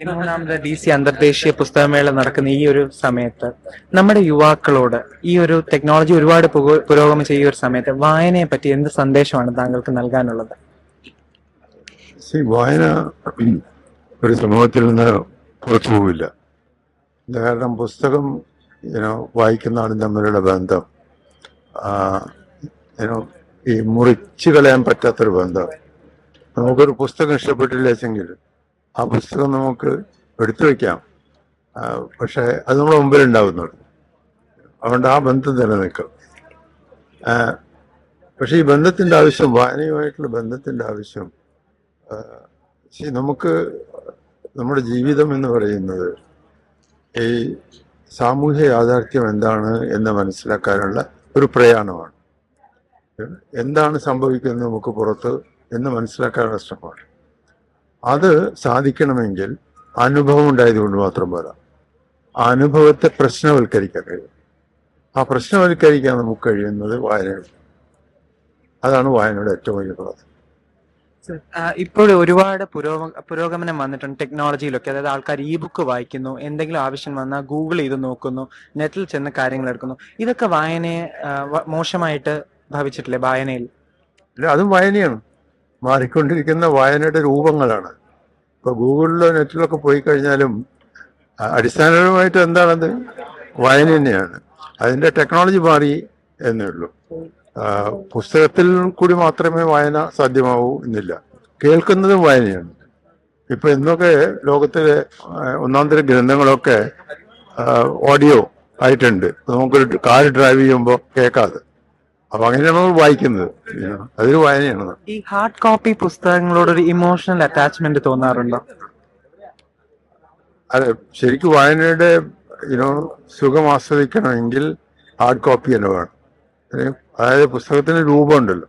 പതിമൂന്നാമത് D C അന്തർദേശീയ പുസ്തകമേള നടക്കുന്ന ഈ ഒരു സമയത്ത് നമ്മുടെ യുവാക്കളോട് ഈ ഒരു ടെക്നോളജി ഒരുപാട് പുരോഗമിച്ച ഈ ഒരു സമയത്ത് വായനയെ പറ്റി എന്ത് സന്ദേശമാണ് താങ്കൾക്ക് നൽകാനുള്ളത്? വായന ഒരു സമൂഹത്തിൽ നിന്ന് പുറത്തു പോവില്ല. കാരണം പുസ്തകം യുനോ വായിക്കുന്ന ആളും തമ്മിലുള്ള ബന്ധം. ഈ മുറിച്ചു കളയാൻ പറ്റാത്തൊരു ബന്ധം. നമുക്കൊരു പുസ്തകം ഇഷ്ടപ്പെട്ടില്ലെങ്കിൽ ആ പുസ്തകം നമുക്ക് എടുത്തു വയ്ക്കാം പക്ഷേ അത് നമ്മുടെ മുമ്പിൽ ഉണ്ടാവുന്നുള്ളൂ അതുകൊണ്ട് ആ ബന്ധം നിലനിൽക്കും നിൽക്കും. പക്ഷെ ഈ ബന്ധത്തിന്റെ ആവശ്യം വായനയുമായിട്ടുള്ള ബന്ധത്തിന്റെ ആവശ്യം നമുക്ക് നമ്മുടെ ജീവിതം എന്ന് പറയുന്നത് ഈ സാമൂഹ്യ യാഥാർത്ഥ്യം എന്താണ് എന്ന് മനസ്സിലാക്കാനുള്ള ഒരു പ്രയാണമാണ്. എന്താണ് സംഭവിക്കുന്നത് നമുക്ക് പുറത്ത് എന്ന് മനസ്സിലാക്കാനുള്ള ശ്രമമാണ്. അത് സാധിക്കണമെങ്കിൽ അനുഭവം ഉണ്ടായതുകൊണ്ട് മാത്രം പോരാ. ആ അനുഭവത്തെ പ്രശ്നവൽക്കരിക്കാൻ കഴിയും. ആ പ്രശ്നവൽക്കരിക്കാൻ നമുക്ക് കഴിയുന്നത് വായനയാണ്. അതാണ് വായനയുടെ ഏറ്റവും വലിയ പ്രാധാന്യം ഇപ്പോൾ ഒരുപാട് പുരോഗ പുരോഗമനം വന്നിട്ടുണ്ട് ടെക്നോളജിയിലൊക്കെ. അതായത് ആൾക്കാർ ഇ ബുക്ക് വായിക്കുന്നു എന്തെങ്കിലും ആവശ്യം വന്നാൽ ഗൂഗിൾ ചെയ്ത് നോക്കുന്നു നെറ്റിൽ ചെന്ന് കാര്യങ്ങൾ എടുക്കുന്നു. ഇതൊക്കെ വായനയെ മോശമായിട്ട് ഭാവിച്ചിട്ടില്ലേ? വായനയിൽ? അതും വായനയാണ്. മാറിക്കൊണ്ടിരിക്കുന്ന വായനയുടെ രൂപങ്ങളാണ്. ഇപ്പൊ ഗൂഗിളിലോ നെറ്റിലൊക്കെ പോയി കഴിഞ്ഞാലും അടിസ്ഥാനപരമായിട്ട് എന്താണത്? വായന തന്നെയാണ്. അതിന്റെ ടെക്നോളജി മാറി എന്നേ ഉള്ളൂ. പുസ്തകത്തിൽ കൂടി മാത്രമേ വായന സാധ്യമാവൂ എന്നില്ല. കേൾക്കുന്നതും വായനയാണ്. ഇപ്പൊ ഇന്നൊക്കെ ലോകത്തിലെ ആ, ഒന്നാം തരം ഗ്രന്ഥങ്ങളൊക്കെ ഓഡിയോ ആയിട്ടുണ്ട്. നമുക്കൊരു കാർ ഡ്രൈവ് ചെയ്യുമ്പോൾ കേൾക്കാതെ. അപ്പൊ അങ്ങനെയാണ് നമ്മൾ വായിക്കുന്നത്. അതൊരു വായനയാണ്. ഈ ഹാർഡ് കോപ്പി പുസ്തകങ്ങളോട് ഒരു ഇമോഷണൽ അറ്റാച്ച്മെന്റ് തോന്നാറുണ്ടോ? അതെ ശരിക്കും വായനയുടെ യുനോ സുഖം ആസ്വദിക്കണമെങ്കിൽ ഹാർഡ് കോപ്പി തന്നെ വേണം. അതായത് പുസ്തകത്തിന് രൂപമുണ്ടല്ലോ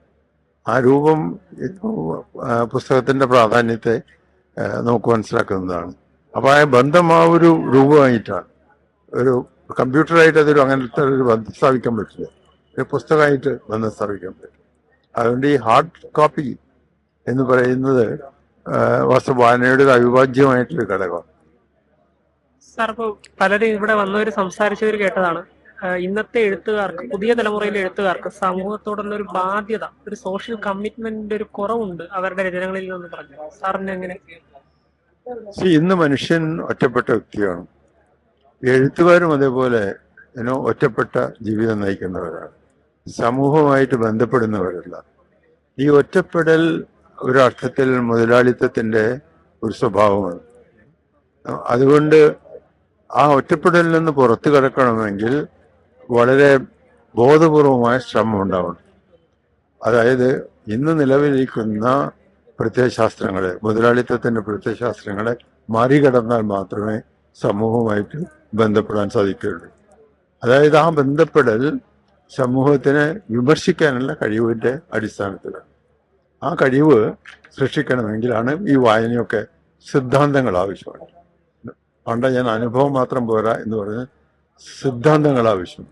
ആ രൂപം പുസ്തകത്തിന്റെ പ്രാധാന്യത്തെ നമുക്ക് മനസ്സിലാക്കുന്നതാണ്. അപ്പൊ ആ ബന്ധം ആ ഒരു രൂപമായിട്ടാണ്. ഒരു കമ്പ്യൂട്ടറായിട്ട് അതൊരു അങ്ങനത്തെ ഒരു ബന്ധം സ്ഥാപിക്കാൻ പറ്റില്ല. ഒരു പുസ്തകമായിട്ട് വന്ന് സ്ഥാപിക്കാൻ പറ്റും. അതുകൊണ്ട് ഈ ഹാർഡ് കോപ്പി എന്ന് പറയുന്നത് ആ, വാസ്തവ വായനയുടെ ഒരു അവിഭാജ്യമായിട്ടൊരു ഘടകമാണ്. സാർ ഇപ്പോൾ പലരും ഇവിടെ വന്നവർ സംസാരിച്ചവർ കേട്ടതാണ്. ഇന്നത്തെ എഴുത്തുകാർക്ക് പുതിയ തലമുറയിലെ എഴുത്തുകാർക്ക് സമൂഹത്തോടുള്ള ഒരു ബാധ്യത ഒരു സോഷ്യൽ കമ്മിറ്റ്മെന്റിന്റെ ഒരു കുറവുണ്ട് അവരുടെ രചനകളിൽ നിന്ന് പറഞ്ഞു സാറിന് എങ്ങനെ? ഇന്ന് മനുഷ്യൻ ഒറ്റപ്പെട്ട വ്യക്തിയാണ്. എഴുത്തുകാരും അതേപോലെ ഒറ്റപ്പെട്ട ജീവിതം നയിക്കുന്നവരാണ്. സമൂഹമായിട്ട് ബന്ധപ്പെടുന്നവരല്ല. ഈ ഒറ്റപ്പെടൽ ഒരർത്ഥത്തിൽ മുതലാളിത്തത്തിന്റെ ഒരു സ്വഭാവമാണ്. അതുകൊണ്ട് ആ ഒറ്റപ്പെടലിൽ നിന്ന് പുറത്തു കിടക്കണമെങ്കിൽ വളരെ ബോധപൂർവമായ ശ്രമം ഉണ്ടാവണം. അതായത് ഇന്ന് നിലവിലിരിക്കുന്ന പ്രത്യയശാസ്ത്രങ്ങളെ മുതലാളിത്തത്തിന്റെ പ്രത്യയശാസ്ത്രങ്ങളെ മറികടന്നാൽ മാത്രമേ സമൂഹവുമായിട്ട് ബന്ധപ്പെടാൻ സാധിക്കുകയുള്ളൂ. അതായത് ആ ബന്ധപ്പെടൽ സമൂഹത്തിനെ വിമർശിക്കാനുള്ള കഴിവിന്റെ അടിസ്ഥാനത്തിലാണ്. ആ കഴിവ് സൃഷ്ടിക്കണമെങ്കിലാണ് ഈ വായനയൊക്കെ സിദ്ധാന്തങ്ങൾ ആവശ്യമാണ്. പണ്ട് ഞാൻ അനുഭവം മാത്രം പോരാ എന്ന് പറഞ്ഞ് സിദ്ധാന്തങ്ങൾ ആവശ്യം.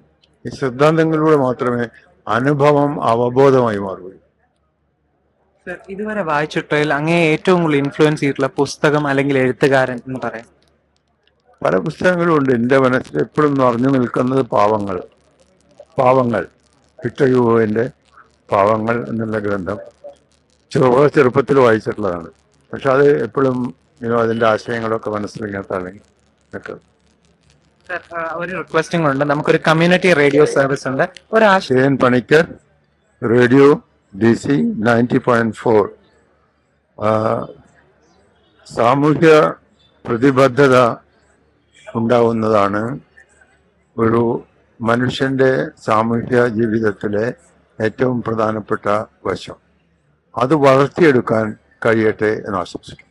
ഈ സിദ്ധാന്തങ്ങളിലൂടെ മാത്രമേ അനുഭവം അവബോധമായി മാറുകയുള്ളൂ. ഇതുവരെ വായിച്ചിട്ടതിൽ അങ്ങേ ഏറ്റവും കൂടുതൽ ഇൻഫ്ലുവൻസ് ചെയ്തിട്ടുള്ള പുസ്തകം അല്ലെങ്കിൽ എഴുത്തുകാരൻ എന്ന് പറയാം. പല പുസ്തകങ്ങളും ഉണ്ട്. എന്റെ മനസ്സിൽ എപ്പോഴും നിറഞ്ഞു നിൽക്കുന്നത് പാവങ്ങൾ. പാവങ്ങൾ വിക്ടർ യുഗോവിന്റെ പാവങ്ങൾ എന്നുള്ള ഗ്രന്ഥം ചെറുപ്പ ചെറുപ്പത്തിൽ വായിച്ചിട്ടുള്ളതാണ്. പക്ഷെ അത് എപ്പോഴും ഇനോ അതിന്റെ ആശയങ്ങളൊക്കെ മനസ്സിലിങ്ങനത്താണ് ആ, ഒരു റിക്വസ്റ്റിംഗ് ഉണ്ട്. നമുക്കൊരു കമ്മ്യൂണിറ്റി റേഡിയോ സർവീസ് ഉണ്ട്. ഒരാശയൻ Panicker radio D C ninety point four സാമൂഹ്യ പ്രതിബദ്ധത ഉണ്ടാവുന്നതാണ് ഒരു മനുഷ്യന്റെ സാമൂഹ്യ ജീവിതത്തിലെ ഏറ്റവും പ്രധാനപ്പെട്ട വശം. അത് വളർത്തിയെടുക്കാൻ കഴിയട്ടെ എന്ന് ആശംസിക്കുന്നു.